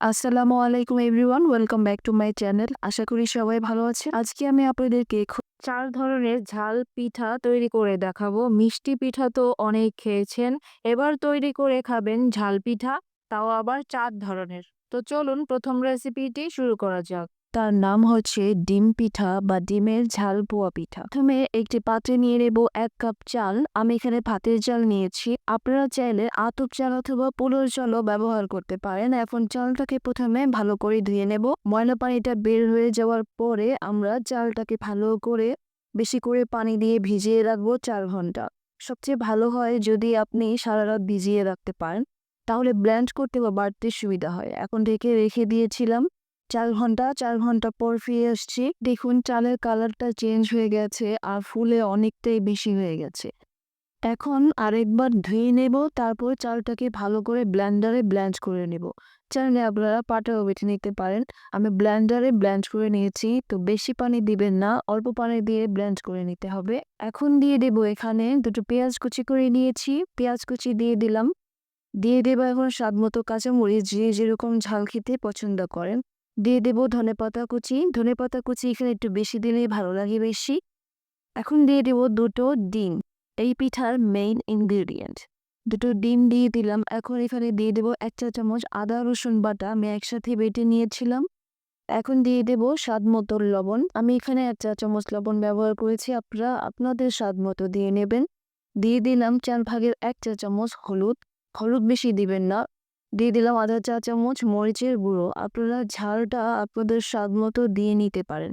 আসসালামু আলাইকুম everyone, welcome back to my channel. আশা করি সবাই ভালো আছে আজকে আমি আপনাদেরকে চার ধরনের ঝাল পিঠা তৈরি করে দেখাবো। মিষ্টি পিঠা তো অনেক খেয়েছেন, এবার তৈরি করে খাবেন ঝাল পিঠা, তাও আবার চার ধরনের। তো চলুন প্রথম রেসিপিটি শুরু করা যাক। তার নাম হচ্ছে ডিম পিঠা বা ডিমের ঝাল পোয়া পিঠা। প্রথমে একটি পাত্রে নিয়ে নেব এক কাপ চাল। আমি এখানে ভাতের চাল নিয়েছি। আপনারা চাইলে আতপ চাল অথবা পোলোর চালও ব্যবহার করতে পারেন। এখন চালটাকে প্রথমে ভালো করে ধুয়ে নেব। ময়লা পানিটা বের হয়ে যাওয়ার পরে আমরা চালটাকে ভালো করে বেশি করে পানি দিয়ে ভিজিয়ে রাখব চার ঘণ্টা। সবচেয়ে ভালো হয় যদি আপনি সারা রাত ভিজিয়ে রাখতে পারেন, তাহলে ব্ল্যান্ড করতে বা বাড়তে সুবিধা হয়। এখন ঢেকে রেখে দিয়েছিলাম। চার ঘণ্টা চার ঘণ্টা পর ফিরে আসছি। দেখুন, চালের কালারটা চেঞ্জ হয়ে গেছে আর ফুলে অনেকটাই বেশি হয়ে গেছে। এখন আরেকবার ধুয়ে নেব, তারপর চালটাকে ভালো করে ব্লেন্ডারে ব্ল্যান্ড করে নেব। চাইলে আপনারা পাটাও বেটে নিতে পারেন। আমি ব্লেন্ডারে ব্ল্যান্ড করে নিয়েছি, তো বেশি পানি দিবেন না, অল্প পানি দিয়ে ব্ল্যান্ড করে নিতে হবে। এখন দিয়ে দেব এখানে দুটো পেঁয়াজ কুচি করে নিয়েছি। পেঁয়াজ কুচি দিয়ে দিলাম। দিয়ে দেবো এখন স্বাদ মতো কাঁচামরিচ, যে যেরকম ঝাল খেতে পছন্দ করেন। দিয়ে দেবো ধনেপাতা কুচি। ধনেপাতা কুচি এখানে একটু বেশি দিলে ভালো লাগে বেশি। এখন দিয়ে দেবো দুটো ডিম। এই পিঠার মেইন ইনগ্রেডিয়েন্ট দুটো ডিম দিয়ে দিলাম। এখন এখানে দিয়ে দেবো এক চা চামচ আদা, রসুন বাটা। আমি একসাথে বেটে নিয়েছিলাম। এখন দিয়ে দেব স্বাদ মতো লবণ। আমি এখানে এক চা চামচ লবণ ব্যবহার করেছি। আপনারা আপনাদের স্বাদ মতো দিয়ে নেবেন। দিয়ে দিলাম চার ভাগের এক চা চামচ হলুদ। হলুদ বেশি দিবেন না। দিয়ে দিলাম আধা চা চামচ মরিচের গুঁড়ো। আপনারা ঝালটা আপনাদের স্বাদ মতো দিয়ে নিতে পারেন।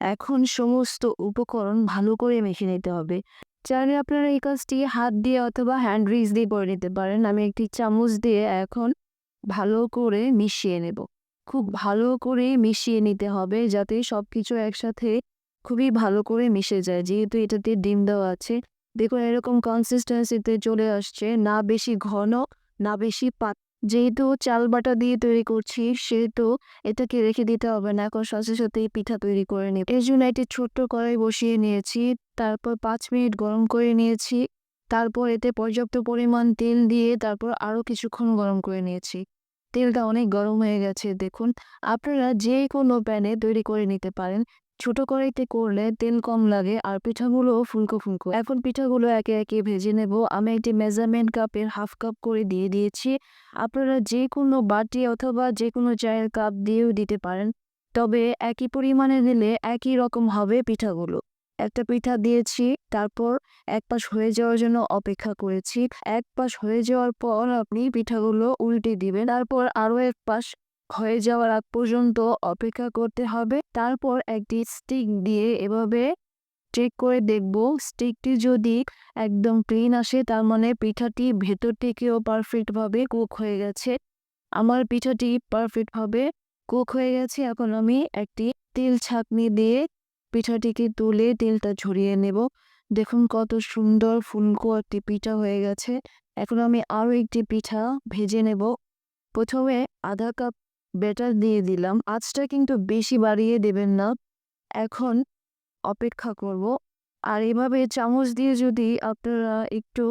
এখন সমস্ত উপকরণ ভালো করে মেখে নিতে হবে। চাইলে আপনারা এই কাজটি হাত দিয়ে অথবা হ্যান্ড রিচ দিয়ে করে নিতে পারেন। আমি একটি চামচ দিয়ে এখন ভালো করে মিশিয়ে নেব। খুব ভালো করে মিশিয়ে নিতে হবে যাতে সব কিছু একসাথে খুবই ভালো করে মিশে যায়। যেহেতু এটাতে ডিম দেওয়া আছে, দেখুন এরকম কনসিস্টেন্সিতে চলে আসছে। না বেশি ঘন, না বেশি পাত যেহেতু চাল বাটা দিয়ে তৈরি করছি, সেহেতু এটাকে রেখে দিতে হবে না। এখন সাথে সাথেই পিঠা তৈরি করে নেব। এর জন্য একটি ছোট্ট কড়াই বসিয়ে নিয়েছি। তারপর পাঁচ মিনিট গরম করে নিয়েছি। তারপর এতে পর্যাপ্ত পরিমাণ তেল দিয়ে তারপর আরও কিছুক্ষণ গরম করে নিয়েছি। তেলটা অনেক গরম হয়ে গেছে, দেখুন। আপনারা যে কোনো প্যানে তৈরি করে নিতে পারেন। ছোট কড়াইতে করলে তেল কম লাগে আর পিঠাগুলো ফুলকো ফুলকো। এখন পিঠাগুলো একে একে ভেজে নেব। আমি একটি মেজারমেন্ট কাপের হাফ কাপ করে দিয়ে দিয়েছি। আপনারা যে কোনো বাটি অথবা যে কোনো চায়ের কাপ দিয়েও দিতে পারেন। তবে একই পরিমাণে দিলে একই রকম হবে পিঠাগুলো। একটা পিঠা দিয়েছি, তারপর এক পাশ হয়ে যাওয়ার জন্য অপেক্ষা করেছি। এক পাশ হয়ে যাওয়ার পর আপনি পিঠাগুলো উল্টে দিবেন। তারপর আরও এক পাশ হয়ে যাওয়ার আগ পর্যন্ত অপেক্ষা করতে হবে। তারপর একটি স্টিক দিয়ে এভাবে চেক করে দেখব। স্টিকটি যদি একদম ক্লিন আসে, তার মানে পিঠাটি ভেতর থেকেও পারফেক্টভাবে কুক হয়ে গেছে। আমার পিঠাটি পারফেক্টভাবে কুক হয়ে গেছে। এখন আমি একটি তেল ছাঁকনি দিয়ে পিঠাটিকে তুলে তেলটা ঝরিয়ে নেব। দেখুন কত সুন্দর ফুলকো একটি পিঠা হয়ে গেছে। এখন আমি আরও একটি পিঠা ভেজে নেব। প্রথমে আধা কাপ ব্যাটার দিয়ে দিলাম। আঁচটা কিন্তু বেশি বাড়িয়ে দেবেন না। এখন অপেক্ষা করব। আর এভাবে চামচ দিয়ে যদি আপনারা একটু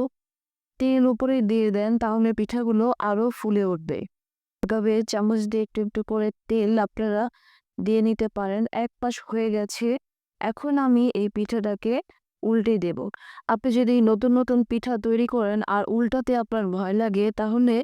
তেল উপরে দিয়ে দেন, তাহলে পিঠাগুলো আরও ফুলে উঠবে। তবে চামচ দিয়ে একটু একটু করে তেল আপনারা দিয়ে নিতে পারেন। এক পাশ হয়ে গেছে। এখন আমি এই পিঠাটাকে উল্টে দেব। আপনি যদি নতুন নতুন পিঠা তৈরি করেন আর উল্টাতে আপনার ভয় লাগে, তাহলে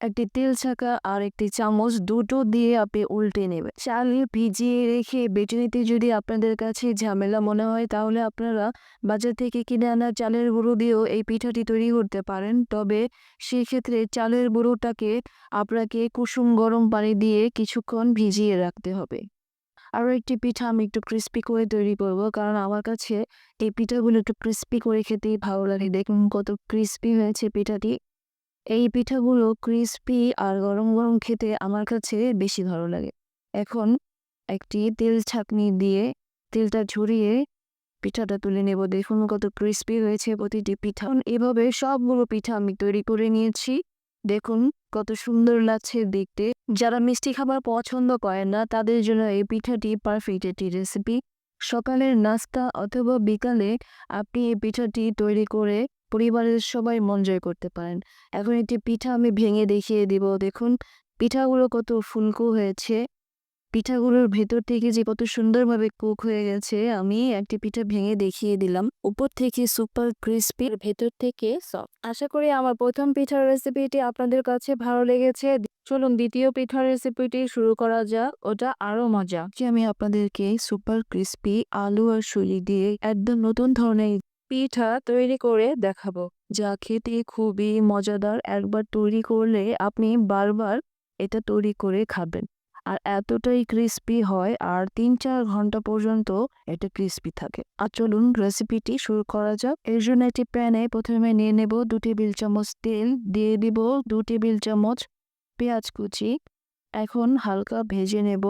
একটি তেল ছাকা আর একটি চামচ দুটো দিয়ে আপনি উল্টে নেবেন। চাল ভিজিয়ে রেখে বেটে নিতে যদি আপনাদের কাছে ঝামেলা মনে হয়, তাহলে আপনারা বাজার থেকে কিনে আনা চালের গুঁড়ো দিয়েও এই পিঠাটি তৈরি করতে পারেন। তবে সেক্ষেত্রে চালের গুঁড়োটাকে আপনাকে কুসুম গরম পানি দিয়ে কিছুক্ষণ ভিজিয়ে রাখতে হবে। আরও একটি পিঠা আমি একটু ক্রিস্পি করে তৈরি করব, কারণ আমার কাছে এই পিঠাগুলো একটু ক্রিস্পি করে খেতেই ভালো লাগে। দেখুন কত ক্রিস্পি হয়েছে পিঠাটি। এই পিঠাগুলো ক্রিস্পি আর গরম গরম খেতে আমার কাছে বেশি ভালো লাগে। এখন একটি তেল ছাঁকনি দিয়ে তেলটা ঝরিয়ে পিঠাটা তুলে নেব। দেখুন কত ক্রিস্পি হয়েছে প্রতিটি পিঠা। এভাবে সবগুলো পিঠা আমি তৈরি করে নিয়েছি। দেখুন কত সুন্দর লাগছে দেখতে। যারা মিষ্টি খাবার পছন্দ করেন না, তাদের জন্য এই পিঠাটি পারফেক্ট একটি রেসিপি সকালের নাস্তা অথবা বিকালে আপনি এই পিঠাটি তৈরি করে পরিবারের সবাই মন জয় করতে পারেন। এখন একটি পিঠা আমি ভেঙে দেখিয়ে দিব। দেখুন, পিঠাগুলো কত ফুলকো হয়েছে। পিঠাগুলোর ভেতর থেকে যে কত সুন্দরভাবে কুক হয়ে গেছে, আমি একটি পিঠা ভেঙে দেখিয়ে দিলাম। উপর থেকে সুপার ক্রিস্পি ভেতর থেকে সফট। আশা করি আমার প্রথম পিঠার রেসিপিটি আপনাদের কাছে ভালো লেগেছে। চলুন দ্বিতীয় পিঠার রেসিপিটি শুরু করা যাক। ওটা আরও মজা। আমি আপনাদেরকে সুপার ক্রিস্পি, আলু আর সুজি দিয়ে একদম নতুন ধরনের পিঠা তৈরি করে দেখাবো। যা খেতে খুবই মজাদার। একবার তৈরি করলে আপনি বারবার এটা তৈরি করে খাবেন। আর এতটাই ক্রিস্পি হয় আর তিন চার ঘণ্টা পর্যন্ত এটা ক্রিস্পি থাকে। আর চলুন রেসিপিটি শুরু করা যাক। এর জন্য একটি প্যানে প্রথমে নিয়ে নেব দু টেবিল চামচ তেল, দিয়ে দিব দু টেবিল চামচ পেঁয়াজ কুচি। এখন হালকা ভেজে নেব।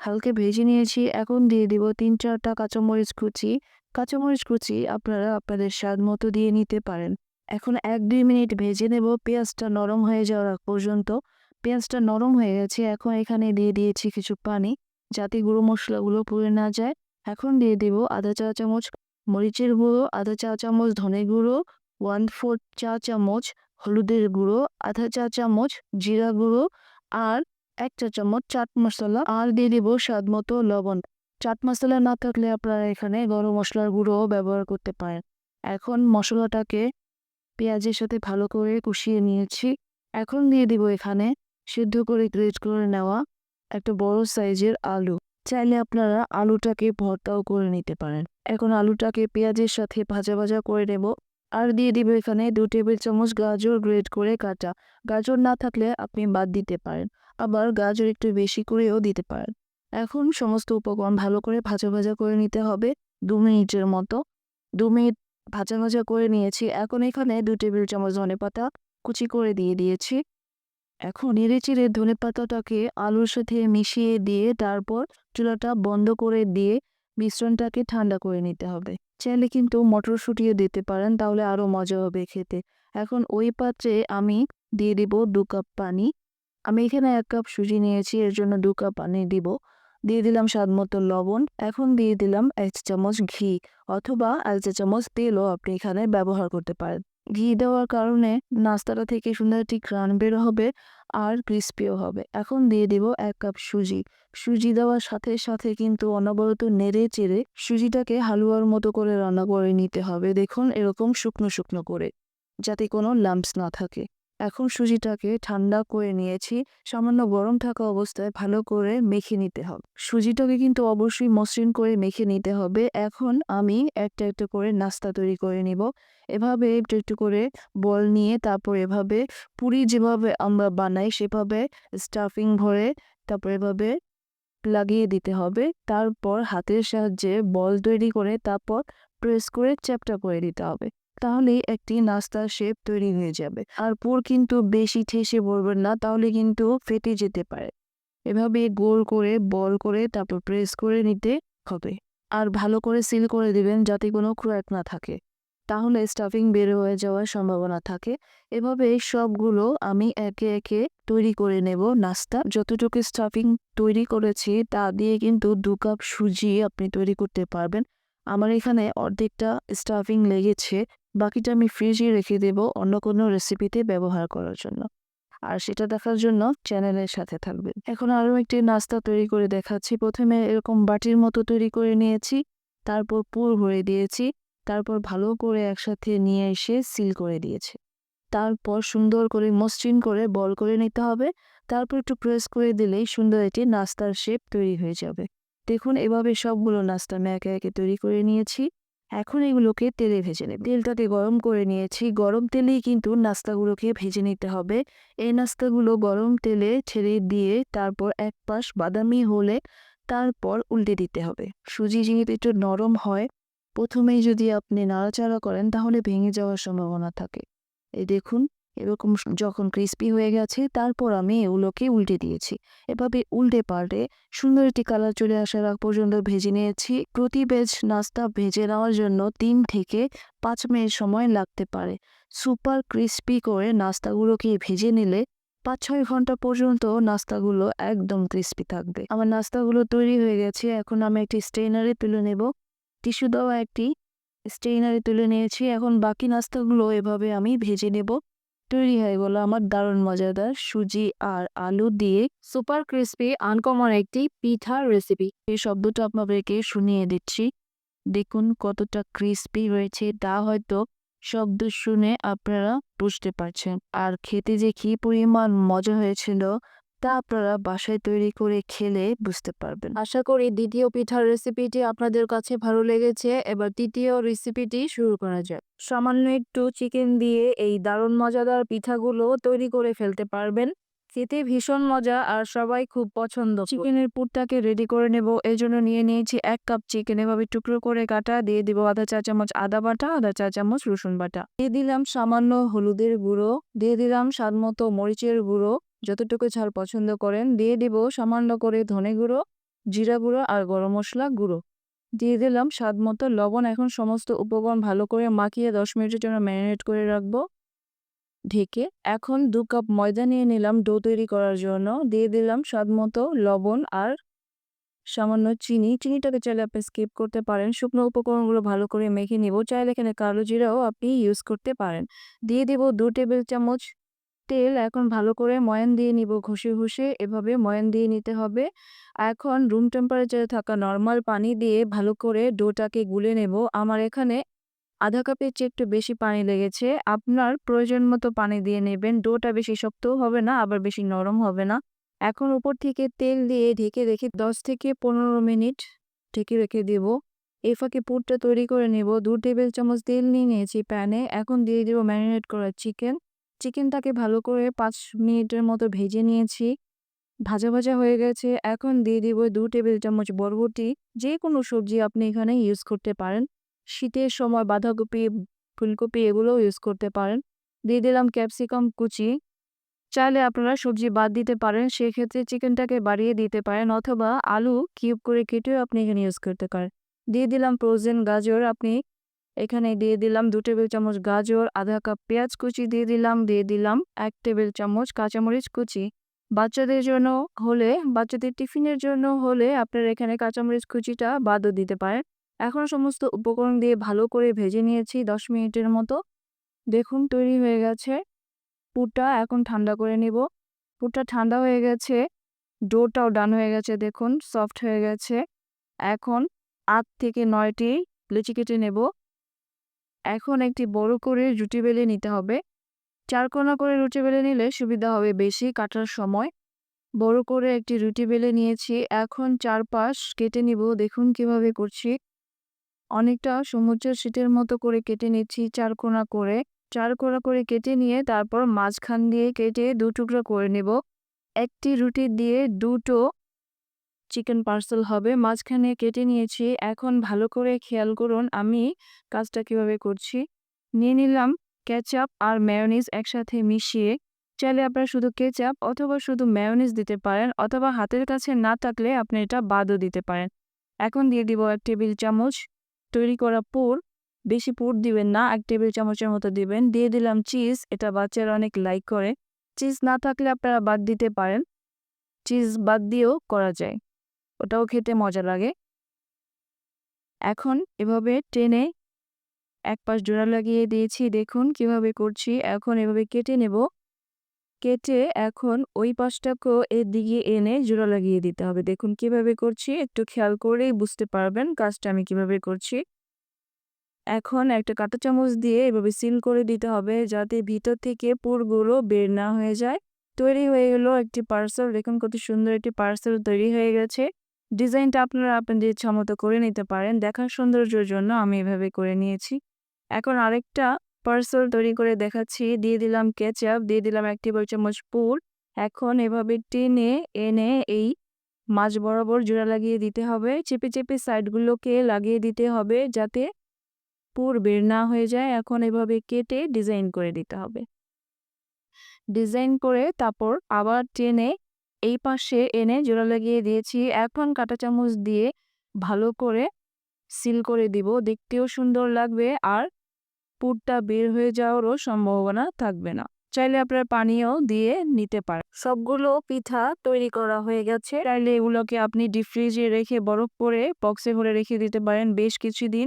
হালকা ভেজে নিয়েছি। এখন দিয়ে দিব তিন চারটা কাঁচামরিচ কুচি। কাঁচামরিচ কুচি আপনারা আপনাদের স্বাদ মতো দিয়ে নিতে পারেন। এখন এক দুই মিনিট ভেজে নেব, পেঁয়াজটা নরম হয়ে যাওয়ার আগ পর্যন্ত। পেঁয়াজটা নরম হয়ে গেছে, এখন এখানে দিয়ে দিয়েছি কিছু পানি যাতে গুঁড়ো মশলাগুলো পুড়ে না যায়। এখন দিয়ে দেব আধা চা চামচ মরিচের গুঁড়ো, আধা চা চামচ ধনে গুঁড়ো ওয়ান ফোর চা চামচ হলুদের গুঁড়ো, আধা চা চামচ জিরা গুঁড়ো আর এক চা চামচ চাট মশলা। আর দিয়ে দেবো স্বাদ মতো লবণ। চাট মশলা না থাকলে আপনারা এখানে গরম মশলার গুঁড়ো ব্যবহার করতে পারেন। এখন মশলাটাকে পেঁয়াজের সাথে ভালো করে কষিয়ে নিয়েছি। এখন দিয়ে দিব এখানে সিদ্ধ করে গ্রেট করে নেওয়া একটা বড় সাইজের আলু। চাইলে আপনারা আলুটাকে ভর্তাও করে নিতে পারেন। এখন আলুটাকে পেঁয়াজের সাথে ভাজা ভাজা করে নেব। আর দিয়ে দিব এখানে দু টেবিল চামচ গাজর গ্রেট করে কাটা। গাজর না থাকলে আপনি বাদ দিতে পারেন। আবার গাজর একটু বেশি করেও দিতে পারেন। এখন সমস্ত উপকরণ ভালো করে ভাজা ভাজা করে নিতে হবে দু মিনিটের মতো। দু মিনিট ভাজা ভাজা করে নিয়েছি। এখন এখানে দু টেবিল চামচ ধনে পাতা কুচি করে দিয়ে দিয়েছি। এখন নেড়ে চেড়ে ধনে পাতাটাকে আলুর সাথে মিশিয়ে দিয়ে তারপর চুলাটা বন্ধ করে দিয়ে মিশ্রণটাকে ঠান্ডা করে নিতে হবে। চাইলে কিন্তু মটরশুঁটিও দিতে পারেন, তাহলে আরও মজা হবে খেতে। এখন ওই পাত্রে আমি দিয়ে দিব দু কাপ পানি। আমি এখানে এক কাপ সুজি নিয়েছি, এর জন্য দু কাপ পানি দিব। দিয়ে দিলাম স্বাদ মতো লবণ। এখন দিয়ে দিলাম এক চামচ ঘি অথবা এক চা চামচ তেলও আপনি এখানে ব্যবহার করতে পারেন। ঘি দেওয়ার কারণে নাস্তাটা থেকে সুন্দর একটি ঘ্রাণ বের হবে আর ক্রিস্পিও হবে। এখন দিয়ে দিব এক কাপ সুজি। সুজি দেওয়ার সাথে সাথে কিন্তু অনবরত নেড়ে চেড়ে সুজিটাকে হালুয়ার মতো করে রান্না করে নিতে হবে। দেখুন এরকম শুকনো শুকনো করে, যাতে কোনো লাম্পস না থাকে। এখন সুজিটাকে ঠান্ডা করে নিয়েছি। সামান্য গরম থাকা অবস্থায় ভালো করে মেখে নিতে হবে। সুজিটাকে কিন্তু অবশ্যই মসৃণ করে মেখে নিতে হবে। এখন আমি একটা একটা করে নাস্তা তৈরি করে নিব। এভাবে একটু একটু করে বল নিয়ে তারপর এভাবে পুরি যেভাবে আমরা বানাই সেভাবে স্টাফিং ভরে তারপর এভাবে লাগিয়ে দিতে হবে। তারপর হাতের সাহায্যে বল তৈরি করে তারপর প্রেস করে চ্যাপটা করে দিতে হবে। তাহলেই একটি নাস্তার শেপ তৈরি হয়ে যাবে। আর পুর কিন্তু বেশি ঠেসে পড়বেন না, তাহলে কিন্তু ফেটে যেতে পারে। এভাবে গোল করে, বল করে, তারপর প্রেস করে নিতে হবে। আর ভালো করে সিল করে দিবেন যাতে কোনো ক্র্যাক না থাকে। তাহলে স্টাফিং বের হয়ে যাওয়ার সম্ভাবনা থাকে। এভাবে সবগুলো আমি একে একে তৈরি করে নেব নাস্তা। যতটুকু স্টাফিং তৈরি করেছি, তা দিয়ে কিন্তু দু কাপ সুজি আপনি তৈরি করতে পারবেন। আমার এখানে অর্ধেকটা স্টাফিং লেগেছে। বাকিটা আমি ফ্রিজে রেখে দেব অন্য কোনো রেসিপিতে ব্যবহার করার জন্য। আর সেটা দেখার জন্য চ্যানেলের সাথে থাকবেন। এখন আরও একটি নাস্তা তৈরি করে দেখাচ্ছি। প্রথমে এরকম বাটির মতো তৈরি করে নিয়েছি। তারপর পুর ভরে দিয়েছি। তারপর ভালো করে একসাথে নিয়ে এসে সিল করে দিয়েছে। তারপর সুন্দর করে মসৃণ করে বল করে নিতে হবে। তারপর একটু প্রেস করে দিলেই সুন্দর একটি নাস্তার শেপ তৈরি হয়ে যাবে। দেখুন, এভাবে সবগুলো নাস্তা আমি একে একে তৈরি করে নিয়েছি। এখন এগুলোকে তেলে ভেজে নেব। তেলটাকে গরম করে নিয়েছি। গরম তেলেই কিন্তু নাস্তাগুলোকে ভেজে নিতে হবে। এই নাস্তাগুলো গরম তেলে ছেড়ে দিয়ে তারপর এক পাশ বাদামি হলে তারপর উল্টে দিতে হবে। সুজি যেহেতু একটু নরম হয়, প্রথমেই যদি আপনি নাড়াচাড়া করেন তাহলে ভেঙে যাওয়ার সম্ভাবনা থাকে। এই দেখুন এরকম যখন ক্রিস্পি হয়ে গেছে, তারপর আমি এগুলোকে উল্টে দিয়েছি। এভাবে উল্টে পাল্টে সুন্দর একটি কালার চলে আসার আগ পর্যন্ত ভেজে নিয়েছি। প্রতি বেজ নাস্তা ভেজে নেওয়ার জন্য তিন থেকে পাঁচ মিনিট সময় লাগতে পারে। সুপার ক্রিস্পি করে নাস্তাগুলোকে ভেজে নিলে পাঁচ ছয় ঘণ্টা পর্যন্ত নাস্তাগুলো একদম ক্রিস্পি থাকবে। আমার নাস্তাগুলো তৈরি হয়ে গেছে। এখন আমি একটি স্টেইনারে তুলে নেব। টিস্যু দেওয়া একটি স্টেইনারে তুলে নিয়েছি। এখন বাকি নাস্তাগুলো এভাবে আমি ভেজে নেব। তৈরি হয়ে গেল আমার দারুণ মজাদার সুজি আর আলু দিয়ে সুপার ক্রিস্পি আনকমন একটি পিঠার রেসিপি এই শব্দটা আপনাদেরকে শুনিয়ে দিচ্ছি। দেখুন কতটা ক্রিস্পি হয়েছে, তা হয়তো শব্দ শুনে আপনারা বুঝতে পারছেন। আর খেতে যে কি পরিমাণ মজা হয়েছিল তা আপনারা বাসায় তৈরি করে খেলে বুঝতে পারবেন। আশা করি দ্বিতীয় পিঠার রেসিপিটি আপনাদের কাছে ভালো লেগেছে। এবার তৃতীয় রেসিপিটি শুরু করা যাক। সামান্য একটু চিকেন দিয়ে এই দারুণ মজাদার পিঠাগুলো তৈরি করে ফেলতে পারবেন। খেতে ভীষণ মজা আর সবাই খুব পছন্দ চিকেনের পুরটাকে রেডি করে নেব। এই জন্য নিয়ে নিয়েছি এক কাপ চিকেন এভাবে টুকরো করে কাটা। দিয়ে দিব আধা চা চামচ আদা বাটা আধা চা চামচ রসুন বাটা। দিয়ে দিলাম সামান্য হলুদের গুঁড়ো। দিয়ে দিলাম স্বাদ মতো মরিচের গুঁড়ো। যতটুকু ঝাল পছন্দ করেন, দিয়ে দিব সামান্য করে ধনে গুঁড়ো, জিরা গুঁড়ো আর গরম মশলা গুঁড়ো। দিয়ে দিলাম স্বাদ মতো লবণ। এখন সমস্ত উপকরণ ভালো করে মাখিয়ে দশ মিনিটের জন্য ম্যারিনেট করে রাখব। ঢেকে এখন দু কাপ ময়দা নিয়ে নিলাম ডো তৈরি করার জন্য। দিয়ে দিলাম স্বাদ মতো লবণ আর সামান্য চিনি। চিনিটাকে চাইলে আপনি স্কিপ করতে পারেন। শুকনো উপকরণগুলো ভালো করে মেখে নিব। চাইলে এখানে কালো জিরাও আপনি ইউজ করতে পারেন। দিয়ে দিব দু টেবিল চামচ তেল এখন ভালো করে ময়ান দিয়ে নিব ঘষে ঘষে, এভাবে ময়ান দিয়ে নিতে হবে। এখন রুম টেম্পারেচারে থাকা নর্মাল পানি দিয়ে ভালো করে ডোটাকে গুলে নেব। আমার এখানে আধা কাপের চেয়ে একটু বেশি পানি লেগেছে। আপনার প্রয়োজন মতো পানি দিয়ে নেবেন। ডোটা বেশি শক্তও হবে না, আবার বেশি নরম হবে না। এখন উপর থেকে তেল দিয়ে ঢেকে রেখে দশ থেকে পনেরো মিনিট ঢেকে রেখে দেব। এই ফাঁকে পুরটা তৈরি করে নেব। দু টেবিল চামচ তেল নিয়ে নিয়েছি প্যানে। এখন দিয়ে দেবো ম্যারিনেট করা চিকেন। চিকেনটাকে ভালো করে পাঁচ মিনিটের মতো ভেজে নিয়েছি। ভাজা ভাজা হয়ে গেছে। এখন দিয়ে দিব দু টেবিল চামচ বরবটি। যে কোনো সবজি আপনি এখানে ইউজ করতে পারেন। শীতের সময় বাঁধাকপি, ফুলকপি এগুলোও ইউজ করতে পারেন। দিয়ে দিলাম ক্যাপসিকাম কুচি। চাইলে আপনারা সবজি বাদ দিতে পারেন। সেক্ষেত্রে চিকেনটাকে বাড়িয়ে দিতে পারেন অথবা আলু কিউব করে কেটেও আপনি এখানে ইউজ করতে পারেন। দিয়ে দিলাম ফ্রোজেন গাজর। আপনি এখানে দিয়ে দিলাম দু টেবিল চামচ গাজর, আধা কাপ পেঁয়াজ কুচি দিয়ে দিলাম দিয়ে দিলাম এক টেবিল চামচ কাঁচামরিচ কুচি। বাচ্চাদের জন্য হলে, বাচ্চাদের টিফিনের জন্য হলে আপনারা এখানে কাঁচামরিচ কুচিটা বাদও দিতে পারেন। এখন সমস্ত উপকরণ দিয়ে ভালো করে ভেজে নিয়েছি দশ মিনিটের মতো। দেখুন, তৈরি হয়ে গেছে। পুরটা এখন ঠান্ডা করে নিব। পুরটা ঠান্ডা হয়ে গেছে। ডোটাও ডান হয়ে গেছে, দেখুন, সফট হয়ে গেছে। এখন আট থেকে নয়টি লুচি কেটে নেব। এখন একটি বড় করে রুটি বেলে নিতে হবে। চার কোনা করে রুটি বেলে নিলে সুবিধা হবে বেশি কাটার সময়। বড় করে একটি রুটি বেলে নিয়েছি। এখন চারপাশ কেটে নিব। দেখুন কীভাবে করছি। অনেকটা সমুদ্রের শীতের মতো করে কেটে নিচ্ছি চার কোনা করে। চার কোনা করে কেটে নিয়ে তারপর মাঝখান দিয়ে কেটে দু টুকরো করে নেব। একটি রুটি দিয়ে দুটো চিকেন পার্সেল হবে। মাঝখানে কেটে নিয়েছি। এখন ভালো করে খেয়াল করুন আমি কাজটা কীভাবে করছি। নিয়ে নিলাম কেচাপ আর ম্যায়োনিজ একসাথে মিশিয়ে। চাইলে আপনারা শুধু কেচাপ অথবা শুধু ম্যায়োনিজ দিতে পারেন অথবা হাতের কাছে না থাকলে আপনি এটা বাদও দিতে পারেন। এখন দিয়ে দিব এক টেবিল চামচ তৈরি করা পুর। বেশি পুর দিবেন না, এক টেবিল চামচের মতো দিবেন। দিয়ে দিলাম চিজ এটা বাচ্চারা অনেক লাইক করে। চিজ না থাকলে আপনারা বাদ দিতে পারেন। চিজ বাদ দিয়েও করা যায়। ওটাও খেতে মজা লাগে। এখন এভাবে টেনে এক পাশ জোড়া লাগিয়ে দিয়েছি, দেখুন কীভাবে করছি। এখন এভাবে কেটে নেব। কেটে এখন ওই পাশটাকেও এর দিকে এনে জোড়া লাগিয়ে দিতে হবে। দেখুন কীভাবে করছি, একটু খেয়াল করেই বুঝতে পারবেন কাজটা আমি কীভাবে করছি। এখন একটা কাঁটা চামচ দিয়ে এভাবে সিল করে দিতে হবে যাতে ভিতর থেকে পুরগুলো বের না হয়ে যায়। তৈরি হয়ে গেলো একটি পার্সেল দেখুন কত সুন্দর একটি পার্সেল তৈরি হয়ে গেছে। ডিজাইনটা আপনারা আপনাদের ইচ্ছা মতো করে নিতে পারেন। দেখার সৌন্দর্যের জন্য আমি এভাবে করে নিয়েছি। এখন আরেকটা পার্সেল তৈরি করে দেখাচ্ছি। দিয়ে দিলাম কেচাপ দিয়ে দিলাম এক টেবিল চামচ পুর। এখন এভাবে টেনে, এনে এই মাছ বরাবর জোড়া লাগিয়ে দিতে হবে। চেপে চেপে সাইডগুলোকে লাগিয়ে দিতে হবে যাতে পুর বের না হয়ে যায়। এখন এভাবে কেটে ডিজাইন করে দিতে হবে। ডিজাইন করে তারপর আবার টেনে এই পাশে এনে জোড়া লাগিয়ে দিয়েছি। এখন কাঁটা চামচ দিয়ে ভালো করে সিল করে দিব। দেখতেও সুন্দর লাগবে আর পুরটা বের হয়ে যাওয়ারও সম্ভাবনা থাকবে না। চাইলে আপনার পানিও দিয়ে নিতে পারেন। সবগুলো পিঠা তৈরি করা হয়ে গেছে। চাইলে এগুলোকে আপনি ডিপ ফ্রিজে রেখে বরফ করে বক্সে ভরে রেখে দিতে পারেন বেশ কিছুদিন।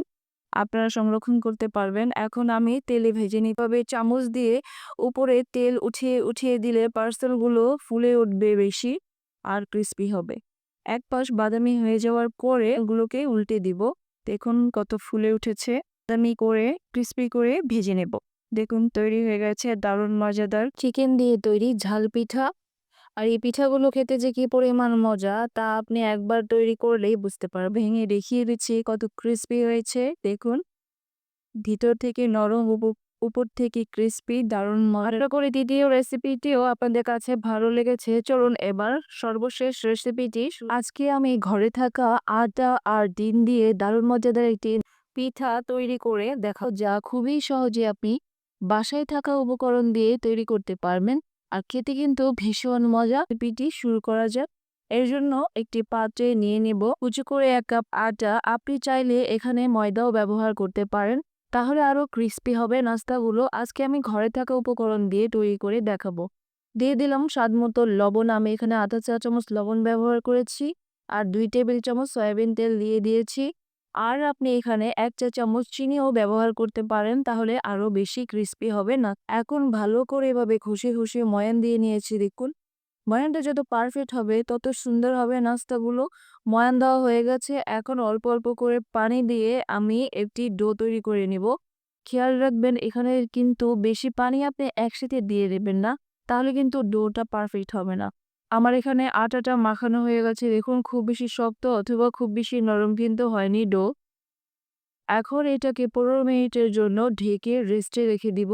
আপনারা সংরক্ষণ করতে পারবেন। এখন আমি তেলে ভেজে নিতে হবে চামচ দিয়ে উপরে তেল উঠিয়ে উঠিয়ে দিলে পার্সেলগুলো ফুলে উঠবে বেশি আর ক্রিস্পি হবে। এক পাশ বাদামি হয়ে যাওয়ার পরে ওগুলোকে উল্টে দিব। দেখুন কত ফুলে উঠেছে। বাদামি করে ক্রিস্পি করে ভেজে নেব। দেখুন তৈরি হয়ে গেছে দারুণ, মজাদার। চিকেন দিয়ে তৈরি ঝাল পিঠা। আর এই পিঠাগুলো খেতে যে কি পরিমাণ মজা, তা আপনি একবার তৈরি করলেই বুঝতে পারবেন। ভেঙে দেখিয়ে দিচ্ছি কত ক্রিস্পি হয়েছে, দেখুন। ভিতর থেকে নরম উপ- উপর থেকে ক্রিস্পি দারুণ মজা করে দ্বিতীয় রেসিপিটিও আপনাদের কাছে ভালো লেগেছে। চলুন এবার সর্বশেষ রেসিপিটি আজকে আমি ঘরে থাকা আটা আর ডিম দিয়ে দারুণ মজাদার একটি পিঠা তৈরি করে দেখা যা খুবই সহজে আপনি বাসায় থাকা উপকরণ দিয়ে তৈরি করতে পারবেন। আর খেতে কিন্তু ভীষণ মজা। রেসিপিটি শুরু করা যাক। এর জন্য একটি পাত্রে নিয়ে নেব। উঁচু করে এক কাপ আটা। আপনি চাইলে এখানে ময়দাও ব্যবহার করতে পারেন। তাহলে আরও ক্রিস্পি হবে নাস্তাগুলো। আজকে আমি ঘরে থাকা উপকরণ দিয়ে তৈরি করে দেখাবো। দিয়ে দিলাম স্বাদ মতো লবণ। আমি এখানে আধা চা চামচ লবণ ব্যবহার করেছি। আর দুই টেবিল চামচ সয়াবিন তেল দিয়ে দিয়েছি। আর আপনি এখানে এক চা চামচ চিনিও ব্যবহার করতে পারেন, তাহলে আরও বেশি ক্রিস্পি হবে না। এখন ভালো করে এভাবে খুশি খুশি ময়ান দিয়ে নিয়েছি, দেখুন। ময়ানটা যত পারফেক্ট হবে, তত সুন্দর হবে নাস্তাগুলো। ময়ান দেওয়া হয়ে গেছে। এখন অল্প অল্প করে পানি দিয়ে আমি একটি ডো তৈরি করে নিব। খেয়াল রাখবেন, এখানে কিন্তু বেশি পানি আপনি একসাথে দিয়ে দেবেন না, তাহলে কিন্তু ডোটা পারফেক্ট হবে না। আমার এখানে আটাটা মাখানো হয়ে গেছে। দেখুন, খুব বেশি শক্ত অথবা খুব বেশি নরম কিন্তু হয়নি ডো। এখন এটাকে পনেরো মিনিটের জন্য ঢেকে রেস্টে রেখে দিব।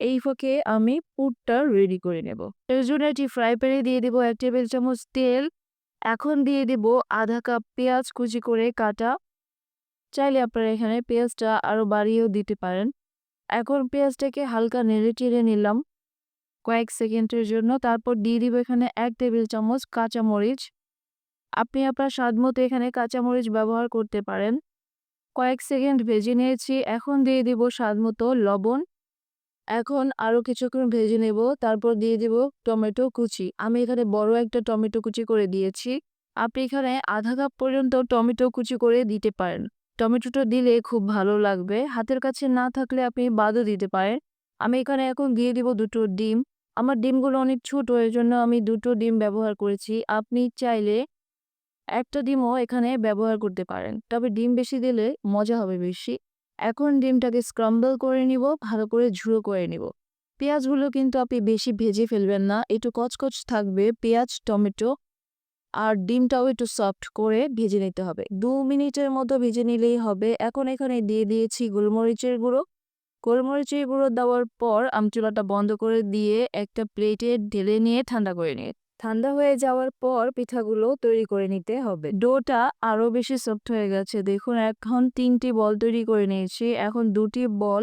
এই ফাঁকে আমি পুরটা রেডি করে নেব। এর জন্য একটি ফ্রাই প্যানে দিয়ে দিব এক টেবিল চামচ তেল। এখন দিয়ে দিব আধা কাপ পেঁয়াজ কুচি করে কাটা। চাইলে আপনারা এখানে পেঁয়াজটা আরও বাড়িয়েও দিতে পারেন। এখন পেঁয়াজটাকে হালকা নেড়ে চেড়ে নিলাম। কয়েক সেকেন্ডের জন্য। তারপর দিয়ে দিব এখানে এক টেবিল চামচ কাঁচামরিচ আপনি আপনার স্বাদ মতো এখানে কাঁচামরিচ ব্যবহার করতে পারেন। কয়েক সেকেন্ড ভেজে নিয়েছি। এখন দিয়ে দিব স্বাদ মতো লবণ। এখন আরও কিছুক্ষণ ভেজে নেব। তারপর দিয়ে দিব টমেটো কুচি। আমি এখানে বড় একটা টমেটো কুচি করে দিয়েছি। আপনি এখানে আধা কাপ পর্যন্ত টমেটো কুচি করে দিতে পারেন। টমেটোটা দিলে খুব ভালো লাগবে। হাতের কাছে না থাকলে আপনি বাদও দিতে পারেন। আমি এখানে এখন দিয়ে দিব দুটো ডিম। আমার ডিমগুলো অনেক ছোট এর জন্য আমি দুটো ডিম ব্যবহার করেছি। আপনি চাইলে একটা ডিমও এখানে ব্যবহার করতে পারেন। তবে ডিম বেশি দিলে মজা হবে বেশি। এখন ডিমটাকে স্ক্রাম্বল করে নিব, ভালো করে ঝুড়ো করে নিব। পেঁয়াজগুলো কিন্তু আপনি বেশি ভেজে ফেলবেন না, একটু কচকচ থাকবে, পেঁয়াজ, টমেটো আর ডিমটাও একটু সফট করে ভেজে নিতে হবে। দু মিনিটের মতো ভেজে নিলেই হবে। এখন এখানে দিয়ে দিয়েছি গোলমরিচের গুঁড়ো। গোলমরিচের গুঁড়ো দেওয়ার পর আমি চুলাটা বন্ধ করে দিয়ে একটা প্লেটে ঢেলে নিয়ে ঠান্ডা করে নিয়ে ঠান্ডা হয়ে যাওয়ার পর পিঠাগুলো তৈরি করে নিতে হবে। ডোটা আরও বেশি সফট হয়ে গেছে। দেখুন, এখন তিনটি বল তৈরি করে নিয়েছি। এখন দুটি বল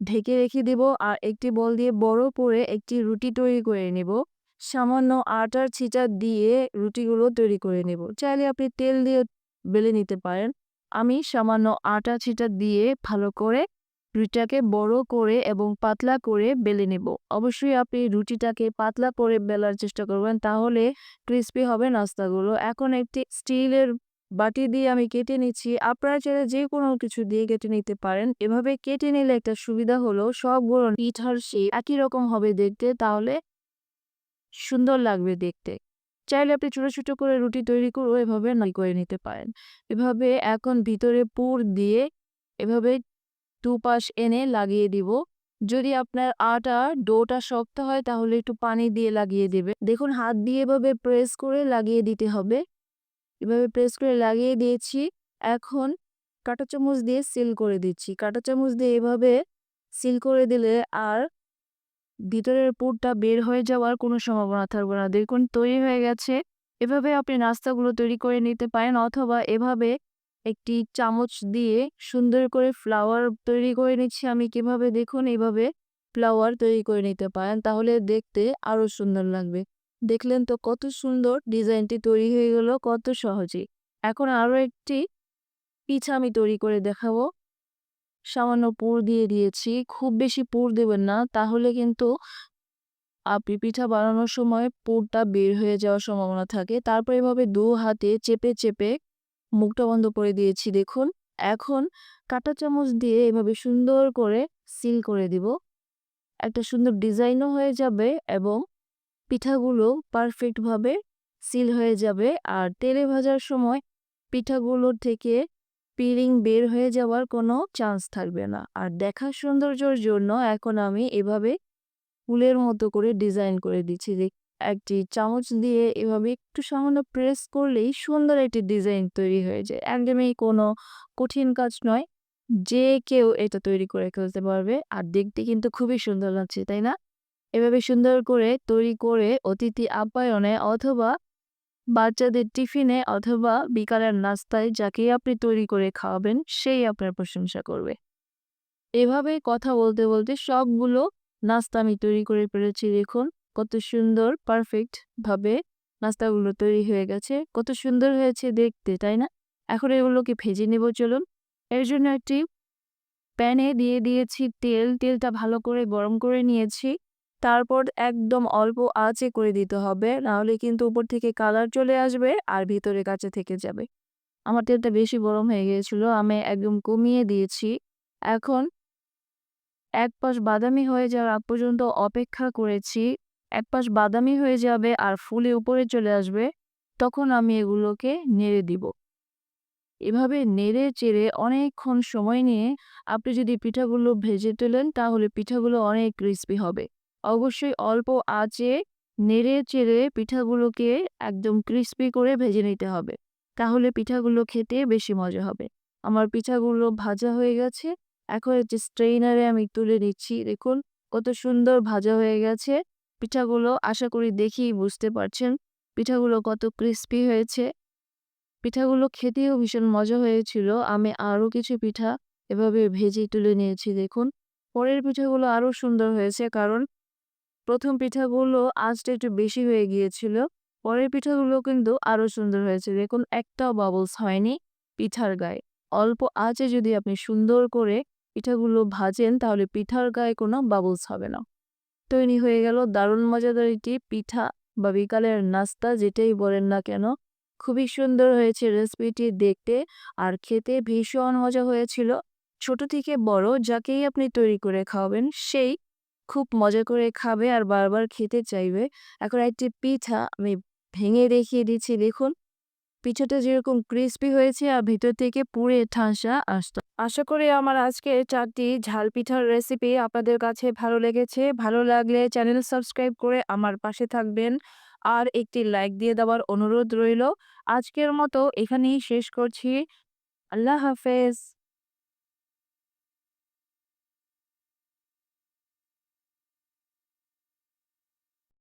ঢেকে রেখে দেব আর একটি বল দিয়ে বড় করে একটি রুটি তৈরি করে নেব। সামান্য আটার ছিটা দিয়ে রুটিগুলো তৈরি করে নেব। চাইলে আপনি তেল দিয়ে বেলে নিতে পারেন। আমি সামান্য আটা ছিটা দিয়ে ভালো করে রুটিটাকে বড় করে এবং পাতলা করে বেলে নেব। অবশ্যই আপনি রুটিটাকে পাতলা করে বেলার চেষ্টা করবেন, তাহলে ক্রিস্পি হবে নাস্তাগুলো। এখন একটি স্টিলের বাটি দিয়ে আমি কেটে নিচ্ছি। আপনারা চাইলে যে কোনো কিছু দিয়ে কেটে নিতে পারেন। এভাবে কেটে নিলে একটা সুবিধা হলো সবগুলো পিঠার শেপ একই রকম হবে দেখতে, তাহলে সুন্দর লাগবে দেখতে। চাইলে আপনি ছোটো ছোটো করে রুটি তৈরি করে এভাবে নাই করে নিতে পারেন। এভাবে এখন ভিতরে পুর দিয়ে এভাবে দুপাশ এনে লাগিয়ে দিব। যদি আপনার আটা ডোটা শক্ত হয়, তাহলে একটু পানি দিয়ে লাগিয়ে দেবে। দেখুন, হাত দিয়ে এভাবে প্রেস করে লাগিয়ে দিতে হবে। এভাবে প্রেস করে লাগিয়ে দিয়েছি। এখন কাঁটা চামচ দিয়ে সিল করে দিচ্ছি। কাঁটা চামচ দিয়ে এভাবে সিল করে দিলে আর ভিতরের পুরটা বের হয়ে যাওয়ার কোনো সম্ভাবনা থাকবে না। দেখুন, তৈরি হয়ে গেছে। এভাবে আপনি নাস্তাগুলো তৈরি করে নিতে পারেন অথবা এভাবে একটি চামচ দিয়ে সুন্দর করে ফ্লাওয়ার তৈরি করে নিচ্ছি আমি কীভাবে? দেখুন, এইভাবে ফ্লাওয়ার তৈরি করে নিতে পারেন, তাহলে দেখতে আরও সুন্দর লাগবে। দেখলেন তো কত সুন্দর ডিজাইনটি তৈরি হয়ে গেল, কত সহজেই এখন আরও একটি পিঠা আমি তৈরি করে দেখাবো। সামান্য পুর দিয়ে দিয়েছি, খুব বেশি পুর দেবেন না, তাহলে কিন্তু আপনি পিঠা বানানোর সময় পুরটা বের হয়ে যাওয়ার সম্ভাবনা থাকে। তারপর এভাবে দু হাতে চেপে চেপে মুখটা বন্ধ করে দিয়েছি। দেখুন, এখন কাঁটা চামচ দিয়ে এভাবে সুন্দর করে সিল করে দিব। একটা সুন্দর ডিজাইনও হয়ে যাবে এবং পিঠাগুলো পারফেক্টভাবে সিল হয়ে যাবে। আর তেলে ভাজার সময় পিঠাগুলোর থেকে পিলিং বের হয়ে যাওয়ার কোনো চান্স থাকবে না। আর দেখার সৌন্দর্যর জন্য এখন আমি এভাবে ফুলের মতো করে ডিজাইন করে দিচ্ছি। যে একটি চামচ দিয়ে এভাবে একটু সামান্য প্রেস করলেই সুন্দর একটি ডিজাইন তৈরি হয়ে যায়। একদমই কোনো কঠিন কাজ নয়, যে কেউ এটা তৈরি করে খেলতে পারবে। আর দেখতে কিন্তু খুবই সুন্দর লাগছে, তাই না? এভাবে সুন্দর করে তৈরি করে অতিথি আপ্যায়নে অথবা বাচ্চাদের টিফিনে অথবা বিকালের নাস্তায় যাকেই আপনি তৈরি করে খাওয়াবেন, সেই আপনার প্রশংসা করবে। এভাবে কথা বলতে বলতে সবগুলো নাস্তা আমি তৈরি করে ফেলেছি, দেখুন। কত সুন্দর পারফেক্ট ভাবে নাস্তাগুলো তৈরি হয়ে গেছে। কত সুন্দর হয়েছে দেখতে, তাই না? এখন এগুলোকে ভেজে নেব, চলুন। এর জন্য একটি প্যানে দিয়ে দিয়েছি তেল। তেলটা ভালো করে গরম করে নিয়েছি। তারপর একদম অল্প আঁচে করে দিতে হবে। নাহলে কিন্তু উপর থেকে কালার চলে আসবে আর ভিতরে কাঁচা থেকে যাবে। আমার তেলটা বেশি গরম হয়ে গিয়েছিল, আমি একদম কমিয়ে দিয়েছি। এখন এক পাশ বাদামি হয়ে যাওয়ার আগ পর্যন্ত অপেক্ষা করেছি। এক পাশ বাদামি হয়ে যাবে আর ফুলে উপরে চলে আসবে, তখন আমি এগুলোকে নেড়ে দিব। এভাবে নেড়ে চেড়ে অনেকক্ষণ সময় নিয়ে আপনি যদি পিঠাগুলো ভেজে তোলেন, তাহলে পিঠাগুলো অনেক ক্রিস্পি হবে। অবশ্যই অল্প আঁচে নেড়ে চেড়ে পিঠাগুলোকে একদম ক্রিস্পি করে ভেজে নিতে হবে, তাহলে পিঠাগুলো খেতে বেশি মজা হবে। আমার পিঠাগুলো ভাজা হয়ে গেছে, এখন একটি স্ট্রেইনারে আমি তুলে নিচ্ছি, দেখুন কত সুন্দর ভাজা হয়ে গেছে। পিঠাগুলো আশা করি দেখেই বুঝতে পারছেন পিঠাগুলো কত ক্রিস্পি হয়েছে। পিঠাগুলো খেতেও ভীষণ মজা হয়েছিল। আমি আরও কিছু পিঠা এভাবে ভেজে তুলে নিয়েছি, দেখুন। পরের পিঠাগুলো আরও সুন্দর হয়েছে কারণ প্রথম পিঠাগুলো আঁচটা একটু বেশি হয়ে গিয়েছিল। পরের পিঠাগুলো কিন্তু আরও সুন্দর হয়েছে। দেখুন একটাও বাবলস হয়নি পিঠার গায়ে। অল্প আঁচে যদি আপনি সুন্দর করে পিঠাগুলো ভাজেন তাহলে পিঠার গায়ে কোনো বাবলস হবে না। তৈরি হয়ে গেল দারুণ মজাদার একটি পিঠা বা বিকালের নাস্তা, যেটাই বলেন না কেন। খুবই সুন্দর হয়েছে রেসিপিটি দেখতে আর খেতে ভীষণ মজা হয়েছিল। ছোট থেকে বড় যাকেই আপনি তৈরি করে খাওয়াবেন, সেই খুব মজা করে খাবে আর বারবার খেতে চাইবে। এখন একটি পিঠা আমি ভেঙে দেখিয়ে দিচ্ছি, দেখুন। পিঠাটা যেরকম ক্রিস্পি হয়েছে আর ভিতর থেকে পুড়ে ঠাসা আসতো। আশা করি আমার আজকে চারটি ঝাল পিঠার রেসিপি আপনাদের কাছে ভালো লেগেছে। ভালো লাগলে চ্যানেল সাবস্ক্রাইব করে আমার পাশে থাকবেন আর একটি লাইক দিয়ে দেওয়ার অনুরোধ রইল। আজকের মতো এখানেই শেষ করছি। আল্লাহ হাফেজ।